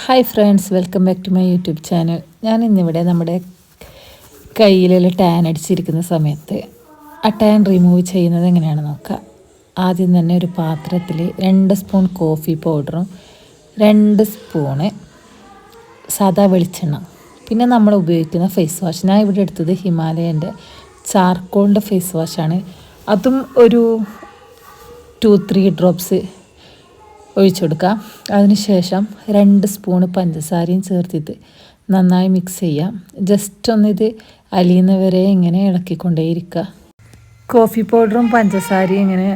Hi friends welcome back to my YouTube channel ഞാൻ ഇന്നിവിടെ നമ്മുടെ കയ്യിലുള്ള ടാൻ അടിച്ചിരിക്കുന്ന സമയത്ത് ആ ടാൻ റിമൂവ് ചെയ്യുന്നത് എങ്ങനെയാണ് നോക്കുക ആദ്യം തന്നെ ഒരു പാത്രത്തിൽ രണ്ട് സ്പൂൺ കോഫി പൗഡറും രണ്ട് സ്പൂണ് സാദാ വെളിച്ചെണ്ണ. പിന്നെ നമ്മൾ ഉപയോഗിക്കുന്ന ഫേസ് വാഷ് ഞാൻ ഇവിടെ എടുത്തത് ഹിമാലയന്റെ ചാർക്കോളിന്റെ ഫേസ് വാഷാണ് അതും ഒരു ടു ത്രീ ഡ്രോപ്സ് ഒഴിച്ചു അതിനുശേഷം രണ്ട് സ്പൂണ് പഞ്ചസാരയും ചേർത്തിട്ട് നന്നായി മിക്സ് ചെയ്യാം. ജസ്റ്റ് ഒന്നിത് അലിയുന്നവരെ ഇങ്ങനെ ഇളക്കിക്കൊണ്ടേയിരിക്കുക. കോഫി പൗഡറും പഞ്ചസാരയും ഇങ്ങനെ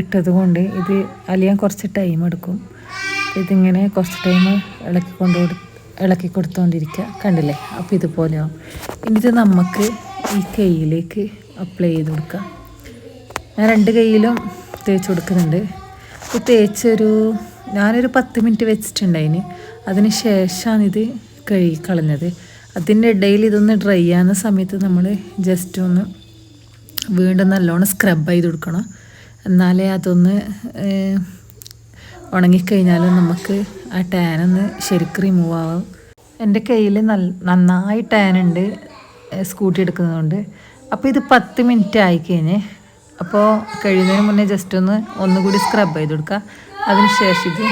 ഇട്ടത് കൊണ്ട് ഇത് അലിയാൻ കുറച്ച് ടൈം എടുക്കും. ഇതിങ്ങനെ കുറച്ച് ടൈം ഇളക്കി കൊണ്ട് ഇളക്കി കൊടുത്തുകൊണ്ടിരിക്കുക കണ്ടില്ലേ അപ്പോൾ ഇതുപോലെയാവും ഇത് നമുക്ക് ഈ കൈയിലേക്ക് അപ്ലൈ ചെയ്ത് കൊടുക്കാം. ഞാൻ രണ്ട് കൈയിലും തേച്ച് കൊടുക്കുന്നുണ്ട്. ഇത് തേച്ചൊരു ഞാനൊരു പത്ത് മിനിറ്റ് വെച്ചിട്ടുണ്ടായിന്. അതിന് ശേഷമാണ് ഇത് കഴുകി കളഞ്ഞത്. അതിന്റെ ഇടയിൽ ഇതൊന്ന് ഡ്രൈ ആകുന്ന സമയത്ത് നമ്മൾ ജസ്റ്റ് ഒന്ന് വീണ്ടും നല്ലോണം സ്ക്രബ് ചെയ്ത് കൊടുക്കണം. എന്നാലേ അതൊന്ന് ഉണങ്ങിക്കഴിഞ്ഞാൽ നമുക്ക് ആ ടാനൊന്ന് ശരിക്കും റിമൂവ് ആവും. എന്റെ കയ്യിൽ നല്ല നന്നായി ടാൻ ഉണ്ട് സ്കൂട്ടി എടുക്കുന്നതുകൊണ്ട്. അപ്പോൾ ഇത് പത്ത് മിനിറ്റ് ആയിക്കഴിഞ്ഞ് അപ്പോൾ കഴിയുന്നതിന് മുന്നേ ജസ്റ്റ് ഒന്ന് ഒന്നുകൂടി സ്ക്രബ് ചെയ്ത് കൊടുക്കുക അതിന് ശേഷം ഇത്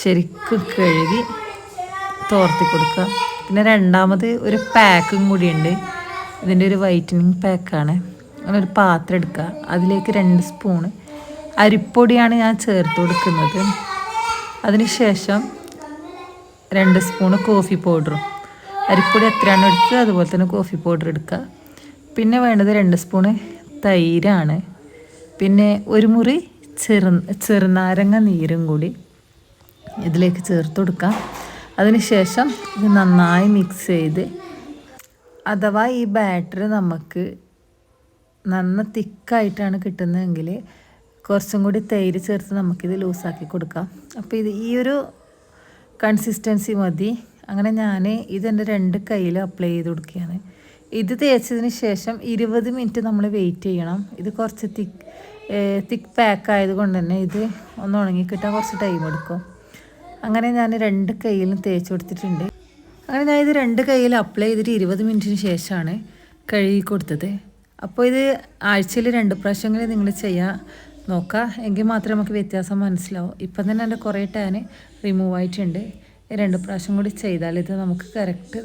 ശരിക്കും കഴുകി തോർത്തി കൊടുക്കുക പിന്നെ രണ്ടാമത് ഒരു പാക്കും കൂടിയുണ്ട്. ഇതിന്റെ ഒരു വൈറ്റനിങ് പാക്കാണ് അങ്ങനെ ഒരു പാത്രം എടുക്കുക അതിലേക്ക് രണ്ട് സ്പൂണ് അരിപ്പൊടിയാണ് ഞാൻ ചേർത്ത് കൊടുക്കുന്നത്. അതിന് ശേഷം രണ്ട് സ്പൂണ് കോഫി പൗഡറും അരിപ്പൊടി എത്രയാണ് എടുക്കുക അതുപോലെ തന്നെ കോഫി പൗഡർ എടുക്കുക പിന്നെ വേണ്ടത് രണ്ട് സ്പൂണ് തൈരാണ്. പിന്നെ ഒരു മുറി ചെറു ചെറുനാരങ്ങ നീരും കൂടി ഇതിലേക്ക് ചേർത്ത് കൊടുക്കാം. അതിനുശേഷം ഇത് നന്നായി മിക്സ് ചെയ്ത് അഥവാ ഈ ബാറ്റർ നമുക്ക് നന്ന തിക്കായിട്ടാണ് കിട്ടുന്നതെങ്കിൽ കുറച്ചും കൂടി തൈര് ചേർത്ത് നമുക്കിത് ലൂസാക്കി കൊടുക്കാം. അപ്പോൾ ഇത് ഈ ഒരു കൺസിസ്റ്റൻസി മതി. അങ്ങനെ ഞാൻ ഇതെന്റെ രണ്ട് കയ്യിൽ അപ്ലൈ ചെയ്ത് കൊടുക്കുകയാണ്. ഇത് തേച്ചതിന് ശേഷം ഇരുപത് മിനിറ്റ് നമ്മൾ വെയിറ്റ് ചെയ്യണം. ഇത് കുറച്ച് തിക്ക് തിക്ക് പാക്ക് ആയതുകൊണ്ട് തന്നെ ഇത് ഒന്ന് ഉണങ്ങി കിട്ടാൻ കുറച്ച് ടൈം എടുക്കും. അങ്ങനെ ഞാൻ രണ്ട് കൈയിലും തേച്ച് കൊടുത്തിട്ടുണ്ട്. അങ്ങനെ ഞാൻ ഇത് രണ്ട് കൈയിൽ അപ്ലൈ ചെയ്തിട്ട് ഇരുപത് മിനിറ്റിന് ശേഷമാണ് കഴുകി കൊടുത്തത്. അപ്പോൾ ഇത് ആഴ്ചയിൽ രണ്ട് പ്രാവശ്യങ്ങളിൽ നിങ്ങൾ ചെയ്യാൻ നോക്കുക എങ്കിൽ മാത്രമേ നമുക്ക് വ്യത്യാസം മനസ്സിലാവും. ഇപ്പം തന്നെ എന്റെ കുറേ ടാൻ റിമൂവ് ആയിട്ടുണ്ട്. രണ്ട് പ്രാവശ്യം കൂടി ചെയ്താൽ ഇത് നമുക്ക് കറക്റ്റ്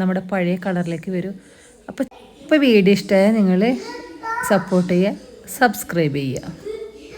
നമ്മുടെ പഴയ കളറിലേക്ക് വരും. അപ്പോൾ ഇപ്പോൾ വീഡിയോ ഇഷ്ടമായ നിങ്ങൾ സപ്പോർട്ട് ചെയ്യുക സബ്സ്ക്രൈബ് ചെയ്യുക.